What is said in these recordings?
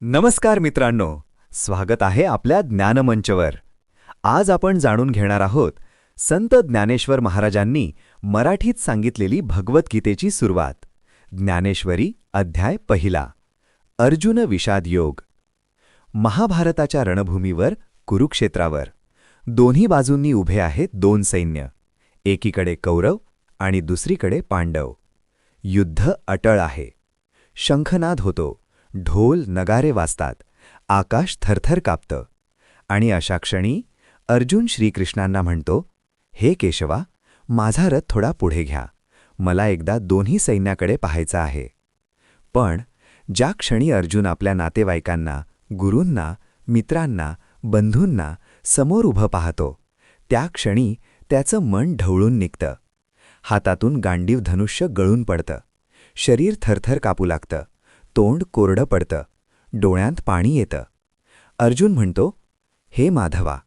नमस्कार मित्रांनो स्वागत आहे आपल्या ज्ञानमंचवर. आज आपण जाणून घेणार आहोत संत ज्ञानेश्वर महाराजांनी मराठीत सांगितलेली भगवद्गीतेची सुरुवात. ज्ञानेश्वरी अध्याय पहिला. अर्जुन विषाद योग. महाभारताच्या रणभूमीवर कुरुक्षेत्रावर. दोन्ही बाजूंनी उभे आहेत दोन सैन्य. एकीकडे कौरव आणि दुसरीकडे पांडव. युद्ध अटळ आहे. शंखनाद होतो. ढोल नगारे वाजतात. आकाश थरथर कापतं. आणि अशा क्षणी अर्जुन श्रीकृष्णांना म्हणतो हे केशवा माझा रथ थोडा पुढे घ्या. मला एकदा दोन्ही सैन्याकडे पाहायचं आहे. पण ज्या क्षणी अर्जुन आपल्या नातेवाईकांना गुरूंना मित्रांना बंधूंना समोर उभं पाहतो त्या क्षणी त्याचं मन ढवळून निघतं. हातातून गांडीव धनुष्य गळून पडतं. शरीर थरथर कापू लागतं. तोंड कोरडं पडतं. डोळ्यांत पाणी येतं. अर्जुन म्हणतो हे माधवा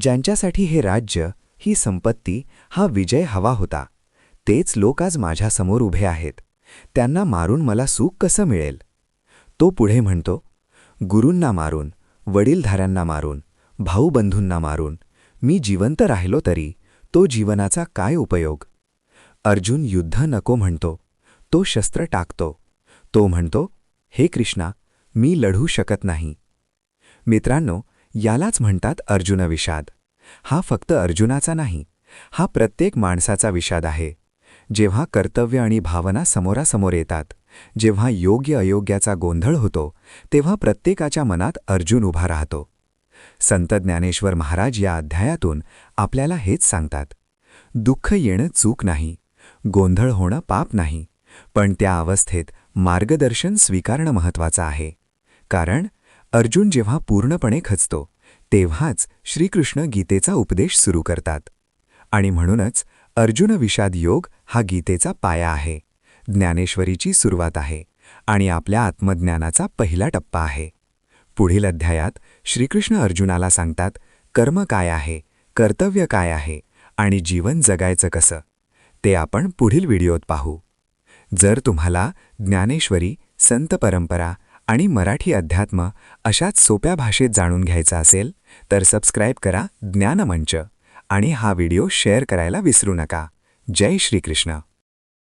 ज्यांच्यासाठी हे राज्य ही संपत्ती हा विजय हवा होता तेच लोक आज माझ्यासमोर उभे आहेत. त्यांना मारून मला सुख कसं मिळेल? तो पुढे म्हणतो गुरूंना मारून वडीलधाऱ्यांना मारून भाऊबंधूंना मारून मी जिवंत राहिलो तरी तो जीवनाचा काय उपयोग? अर्जुन युद्ध नको म्हणतो तो शस्त्र टाकतो. तो म्हणतो हे कृष्णा मी लढू शकत नाही. मित्रांनो यालाच म्हणतात अर्जुन विषाद. हा फक्त अर्जुनाचा नाही हा प्रत्येक माणसाचा विषाद आहे. जेव्हा कर्तव्य आणि भावना समोरासमोर येतात जेव्हा योग्य अयोग्याचा गोंधळ होतो तेव्हा प्रत्येकाच्या मनात अर्जुन उभा राहतो. संत ज्ञानेश्वर महाराज या अध्यायातून आपल्याला हेच सांगतात दुःख येणं चूक नाही गोंधळ होणं पाप नाही पण त्या अवस्थेत मार्गदर्शन स्वीकारणं महत्वाचं आहे. कारण अर्जुन जेव्हा पूर्णपणे खचतो तेव्हाच श्रीकृष्ण गीतेचा उपदेश सुरू करतात. आणि म्हणूनच अर्जुन विषाद योग हा गीतेचा पाया आहे. ज्ञानेश्वरीची सुरुवात आहे आणि आपल्या आत्मज्ञानाचा पहिला टप्पा आहे. पुढील अध्यायात श्रीकृष्ण अर्जुनाला सांगतात कर्म काय आहे कर्तव्य काय आहे आणि जीवन जगायचं कसं? ते आपण पुढील व्हिडिओत पाहू. जर तुम्हाला ज्ञानेश्वरी संत परंपरा आणि मराठी अध्यात्म अशाच सोप्या भाषेत जाणून घ्यायचं असेल तर सबस्क्राईब करा ज्ञानमंच आणि हा व्हिडिओ शेअर करायला विसरू नका. जय श्रीकृष्ण.